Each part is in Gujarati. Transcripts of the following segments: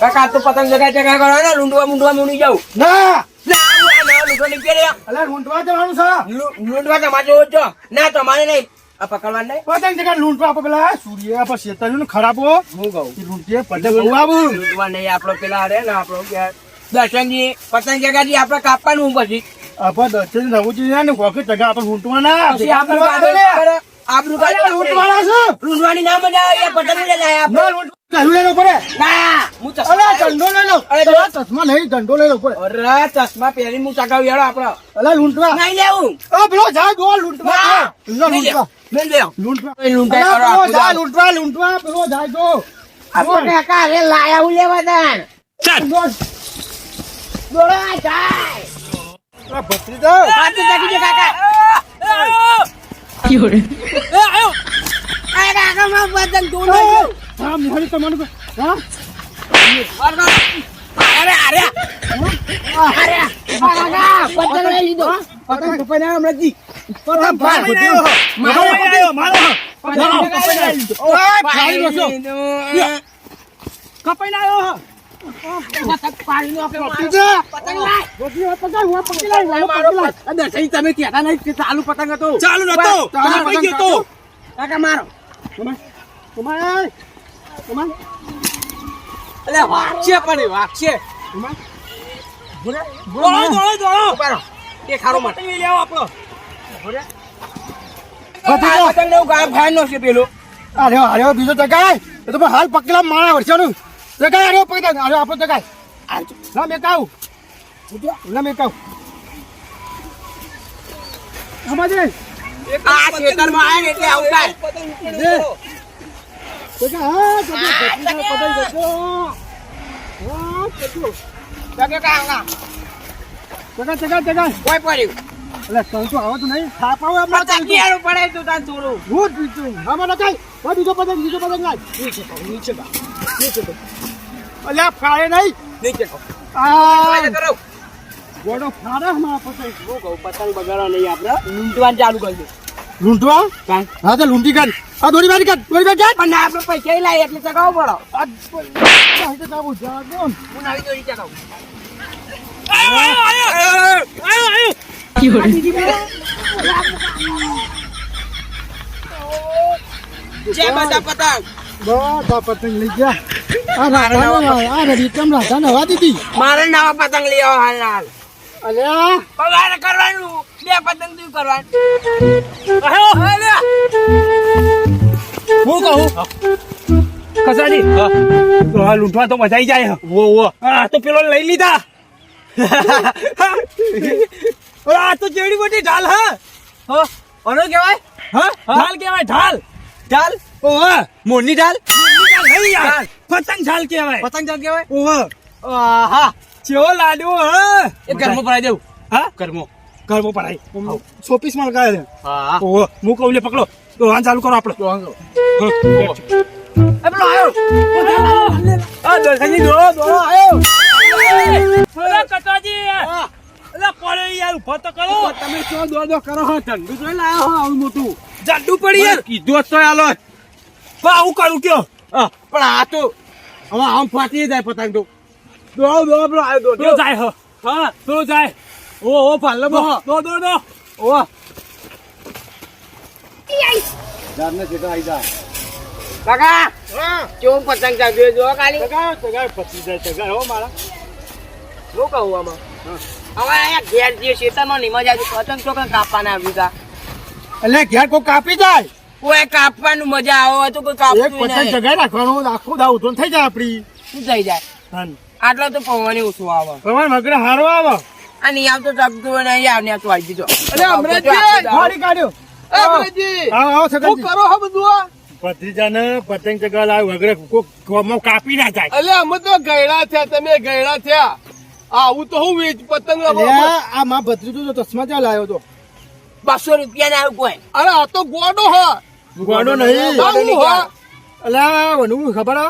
કાકા તો પતંગ જગા જગા કરો ને લૂંટવા મૂંટવા મૂંડી જાવ ના! લે, આવું આ નવા લૂંટવા નીકળે રે. અલા લૂંટવા જવાનું છે? લૂ- લૂંટવા તમારે જોવો જ છો. ના તમારે નહીં. આ પકડવાનું નહીં. પતંગ જગા લૂંટવા આપણે પેલા. સૂર્ય આપણે શેતરનું ખરાબો હું કહું. એ લૂંટીએ પતંગ બહુ આવું. લૂંટવા નહીં આપણો પેલા રે ને આપણો કે દર્શનજી પતંગ જગાજી આપણે કાપવાનું પછી. આપણે દર્શન થવું જોઈએ ને વખત જગા આપણે લૂંટવાના. આપણે લૂંટવાના છે. લૂંટવાની ના મજા આવે યાર, લઈ ના પડે. હું ચશ્મા. લઈ લો. અરે, ચશ્મા નહીં ઝંડો લઈ લો પડે. અરે, ચશ્મા પહેરી હું ચગાવું યાર આપણે. અલા લૂંટવા. નહીં લેવું. ઓ પેલો ગો લૂંટવા. લૂંટવા. લેવું. લૂંટવા. દાડો. લૂંટવા લૂંટવા. પેલો જાય ગો આપણે અરે લાયા હું લેવા તાન. દોડો, જાય. અરે, કાકા. હા મોહરી તમારું હા અરે, અરે. અરે, પતંગ લઈ લીધો. પતંગ કપાઈ ના હમણાં જી. પતંગ ગયો. મારો મારો મારો. પતંગ કપાઈ ના લીધો. કપાઈ ના આવ્યો ચાલુ પતંગ હતો. ચાલુ નતો મારો. એટલે વાગશે પણ વાગશે દોડો દોડો દોડો. ઊભા એ ખારો માટે લઈ આવો આપણો. ને ગાયબ ખાઈ નો છે પેલો. અરે અરે બીજો જગાય. તો હાલ પકલા મારા વર્ષોનું જગાય અરે પકડ અરે આપણો જગાય. ના મેં કાવ ના મેં કાવ સમજે આ ખેતરમાં આવે એટલે આવું થાય અલ્યા ફાળે નહીં. નીચે કહો કરો. ગોડો ફાડે મારા પતંગ. હું કહું પતંગ બગાડો નહીં આપણે. લૂંટવાનું ચાલુ કરી દે. લૂંટવા? હા તો લૂંટી કાઢ. હા દોરી મારી કાઢ દોરી મારી કાઢ. પણ ના આપણે પૈસા ય લાવીએ એટલે ચગાવો પડો. હું નાવી દોરી ચગાવું મારે નવા પતંગ લઈ આવો હાલ હાલ. અલ્યા? પગાર કરવાનું બે પતંગ તું કરવાનું હું કહું? કસાજી તો આ લૂંટવા તો મજા આવી જાય. વો વો આ તો પેલો લઈ લીધા. આ તો જેડી મોટી ઢાલ હા. હો, ઓનો કહેવાય? હા? ઢાલ કેવાય ઢાલ. ચાલ ઓહો મોરની ઢાલ? ઢાલ નહીં યાર. ઢાલ. પતંગ ઢાલ કેવાય પતંગ ચાલ કહેવાય? ઓહો આહા ચેવો લાડવો હા? એ ઘરમાં ભરાઈ દેવું. હા? ઘરમાં. ગરબો પડાય શોપીસમાં લગાવે હા. ઓહો હું કહું લે પકડો. તો વાહન ચાલુ કરો આપણે. હા. એ પેલો આ આયો. યાર ઊભો તો કરો. તમે શું દો દો કરો હો ઠંડુ જોઈ લાયો હો આવું મોટું. જાડુ પડી યાર. કીધું તો આલો પણ આવું કરું કયો. પણ આ તો હવે આમ ફાટી જાય પતંગ તો. દો દો પેલો આવ્યો દો તો જાય હ. હા તો જાય. ઓ ઓ પાલ્લે બો દો દો દો ઓ. જારને જેટા આઈ જા. કાકા! કેવું પતંગ ચાલ્યું જો ખાલી. જગા જગા પચી જાય જગા હો મારા. શું કહું આમાં? હવે અહીંયા ઘેર જે આવી પતંગ તો કઈ કાપવાના આવ્યું તા. એટલે ઘેર કોઈ કાપી જાય? કોઈ કાપવાનું મજા આવે તો કોઈ કાપવું નહીં પતંગ જગાઈ રાખવાનું આખું દાવ ઉતરણ થઈ જાય આપડી. શું થઈ જાય? ધન. આટલો તો પવન ઓછું આવે. પવન મગર હારો આવે. આ નહીં આવતો ટકતું નહીં આવને આ તો આવી દીધો અરે અમરેજી ફાડી કાઢ્યો. અમરેશજી આવો આવો સગનજી. કરો હો બધું ભત્રીજાને પતંગ ચગા લાવ વગરે કોમો કાપી ના જાય. અલે અમે તો ગયડા થયા તમે ગયડા થયા. આવું તો હું વેચ પતંગ આ માં ભત્રીજો તો ચશ્મા ત્યાં લાવ્યો તો? બસો રૂપિયા ના કોઈ. અરે આ તો ગોડો હા. ગોડો નહીં. ગોડો નહીં. હા અલ્યા વનુ ખબર હે?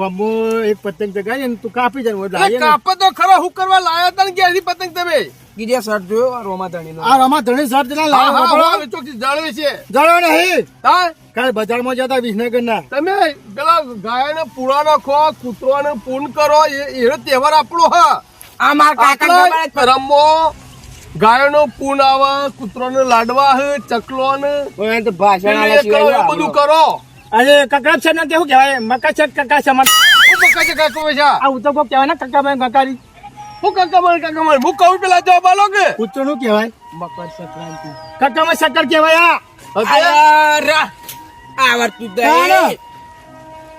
આમ એક પતંગ ચગાવી ને તું કાપી જાય એટલે કાપે તો ખરો હું કરવા લાયા તને ને ક્યાંથી પતંગ તમે? ગીડિયા શર્ટ જોયો રોમા ધણી આ રોમા ધણી શર્ટ ના હા લાવ્યો? ચોકથી જાણવે છે. જાણો નહીં. હા? કાલે બજારમાં જતા વિસનગરના. તમે પેલા ગાયને પૂરા નાખો કૂતરાને પૂન કરો એ એ તહેવાર આપણો હા. આ મારા કાકા રમો ગાયનો પૂન આવે કૂતરાને લાડવા હે ચકલો ને બધું કરો. અરે કકડા છે ને કેવું કહેવાય? મકા છે કકા છે હું પક્કા છે કાકો છે. આ ઉતો કોક કહેવાય ને કકા ભાઈ કકારી. હું કકા ભાઈ કાકા મને હું કહું પેલા જવાબ આલો કે. કૂતરો નું કહેવાય? મકર સંક્રાંતિ. કકામાં શક્કર કહેવાય આ રા. આવડતું તો એ.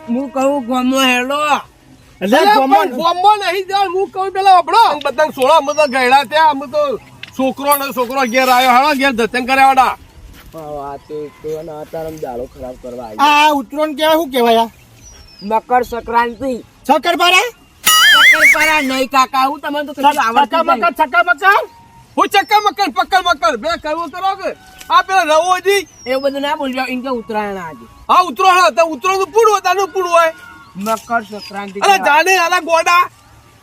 હું. કહું ગોમો હેલો. પણ નહીં જાય હું કહું પેલા અબડો બધા સોળા બધા તો ગયડા ત્યાં અમે તો છોકરો ને છોકરો ઘેર આવ્યો હા ઘેર જતન કર્યા વાળા આ તો ખરાબ કરવા આવી. આ શું કહેવાય મકર સંક્રાંતિ. શક્કરપારા શક્કરપારા નહીં કાકા હું તમને તો કશું આવડતું મકર ચક્કા મકર? હું ચક્કર મકર પક્કર મકર બે કરવું કરો કે આ પેલા રવોજી એવું બધું ના બોલજો ઇનકે ઉત્તરાયણ આજે હા ઉત્તરાયણ તો પૂડું હોય તાનું પૂડું હોય. મકર સંક્રાંતિ અરે જાને આલા ગોડા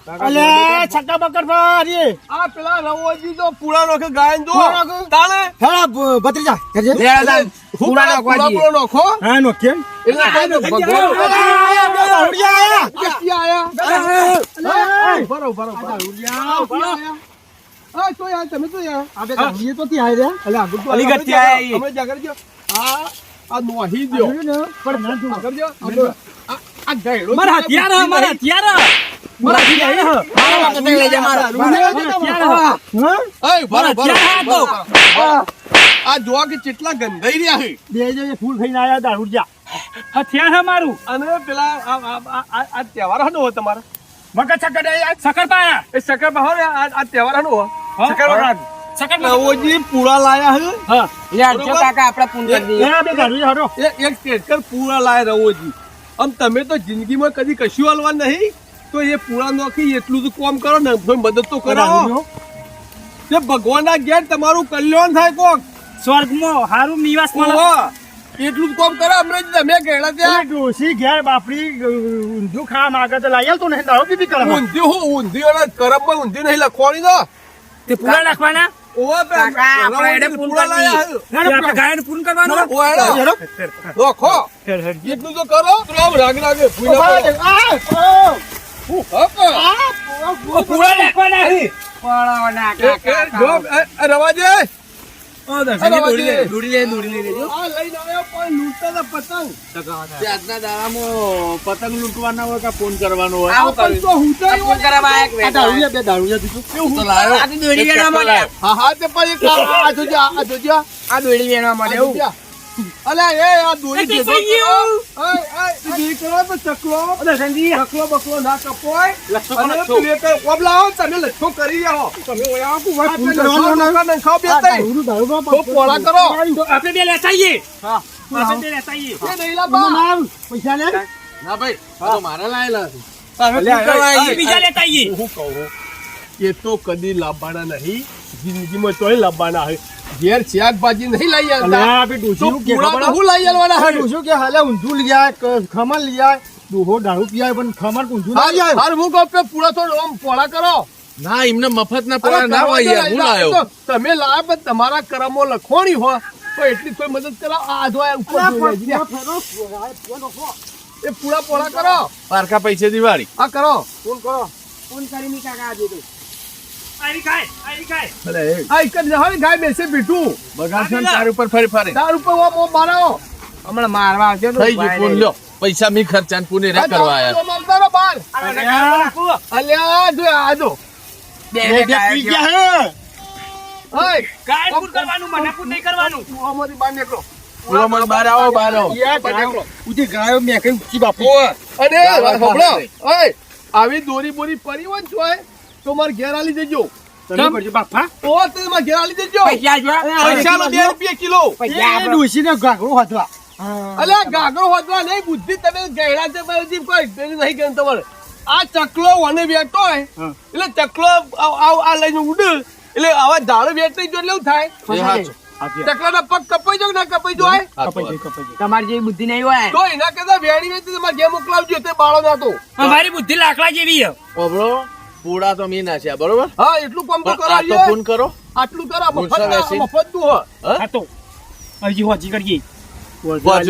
અલે ચક્કા મકર ભારી આ પેલા રવોજી તો પૂરા નોખે ગાયન દો પૂળા હેડા ભત્રીજા કરજે. હેડા પૂરા નાખવા પૂળા નોખો હા નો કેમ એટલે કોઈ ભગવાન આયા, આયા. બરો, બરો, બરો. આ તો યાર, તમે તો યાર. આ બે દારૂડિયા તો ત્યાં આયા અલે, આ ગુડ અલી અમે આયા અમે જા કરજો આ આ નોહી દો પણ ના જો. કરજો આ- આ ગયડો મારા હથિયાર મારા હથિયાર હે. મારા હે. મારા વખતે લઈ જા મારા. મારા હથિયાર હે. હા? એય, બરો, બરો, હથિયાર બરો, હતો. બરો. આ જોવા કે કેટલા ગંધાઈ રહ્યા છે? બે જઈએ ફૂલ થઈને આયા દારૂડિયા હથિયાર હે મારું. અને પેલા આ- આ આ- આ આ તહેવાર હનો હોય તમારા? મકર આ શક્કર પાયા. એ સકર બહાર આ આ તહેવાર હનો સકર બહાર. નવોજી પૂળા લાયા હા. જો કાકા એ બે હરો. પૂરા લાયા રવોજી આમ તમે તો જિંદગીમાં કદી કશું હાલવા નહીં? તો એ પૂરા નોખી એટલું તો કોમ કરો ને થોડી મદદ તો કરાવો. તે ભગવાનના ઘેર તમારું કલ્યાણ થાય કોક. સ્વર્ગમાં હારું નિવાસ મળે. એટલું કોમ કરો અમને તમે ગયેલા ત્યાં ડોસી ઘેર બાપડી ઊંધું ખાવા માંગે તો લાઈ આલ તો નહીં દારૂ પીધી કરે ઊંધી હું ઊંધિયું અને કરમમાં ઊંધી નહીં લખવાની તો. તે પૂરા નાખવાના. એટલું તો કરો. રાગ રાગે રાગ પતંગ. લૂંટવાના હોય કે ફોન કરવાનો હોય? આ દોડી વેણવા માટે. હા હા તે પણ એક આ- આ જોજે, આ- આ જોજે, આ આ દોડી વેણવા મળે એવું. જોજે. અલા એ આ દોરી એ તે ભેગો થઈ કરો. ગયું. ઓય, ઓય, એ દોરી કરો તો ચકલો ઓ, ચકલો બકલો ના કપોય અને પ્લેટ ઓમ લાવો તમે લચ્છો કરી આવો તમે ઓય કુ વાત ફૂલ લચ્છો કરવાનો નોકા નહીં બે તઈ. તો પોળા કરો. તો આપણે બે લેતા આવીએ હા. આપણે બે લેતા આવીએ એ નહીં લાવવા. ના, ના, પૈસા લે. ના ભાઈ. તો મારા લાયેલા છે. તમે શું કરવા આપણે આવીએ? બીજા લેતા આવીએ હું કહું એ તો કદી લાવવાના નહીં. જિંદગીમાં તોય લાવવાના હોય. ઘેર શાકભાજી નહીં લઈ આવતા. હું લઈ આવવાના હોય. ડોશીઓ કે હાલે ઊંધું લઈ ખમણ લઈ આય, ડોહો દારૂ પીવાય પણ ખમણ ઊંધું લઈ હાલ હાલ હું કહું કે પૂરા તો ઓમ પોળા કરો. ના એમને મફત ના પોળા ના હોય યાર હું લાયો? તમે લાયા પણ તમારા કરમો લખોણી હોય. તો એટલી કોઈ મદદ કરાવો આ જો આ ઉપર. એ પૂરા પોળા કરો. પારકા પૈસે દિવાળી આ કરો. ફોન કરો. પૂન કરીને કાકા આજે મારવા આવશે થઈ ગયું લ્યો. પૈસા મી ખર્ચા ને રે કરવા આયા ઓમ ઓમ તારો બાર અલ્યા. જો આ જો. બે બે બે બે ગાયો પી ગયા. હે. ગાય પૂર કરવાનું મને પૂર નહીં કરવાનું. કુવામાંથી બહાર નીકળો. પૂરો મને આવો ગાયો- બાપુ. સાંભળો, ઓય, દોરી બોરી પડી હોય ને ચોય, તો મારે ઘેર આલી દેજો. તમે કરજો બાપા. તો તમે મારે ઘેર આલી દેજો. પૈસા જો. પૈસાનો બે રૂપિયા કિલો. પૈસા એ આપણો. ગાગરો હતા અલ્યા ગાગરો હોદવા નહીં બુદ્ધિ તમે ગયડા છે બધી કોઈ નહીં કર્યું તમારે. આ ચકલો વને વેટો હોય એટલે ચકલો આ- આ આ લઈને ઉડે. એટલે આવા ઝાડ જો એટલે એવું થાય. ચકલાના પગ કપાઈ જાવ ના કપાઈ જાય. તમારી જેવી બુદ્ધિ નહીં હોય. તો એના કરતા વેડી વેચી તમારે જે મોકલાવજો તે બાળો ના તો અમારી બુદ્ધિ લાકડા જેવી ઓબળો. પૂડા તો મીના છે બરોબર? હા એટલું કોમ કરો તો ફોન કરો. આટલું કરા મફત મફત દુ હો? હા તો અજી હો જી કરજી બસ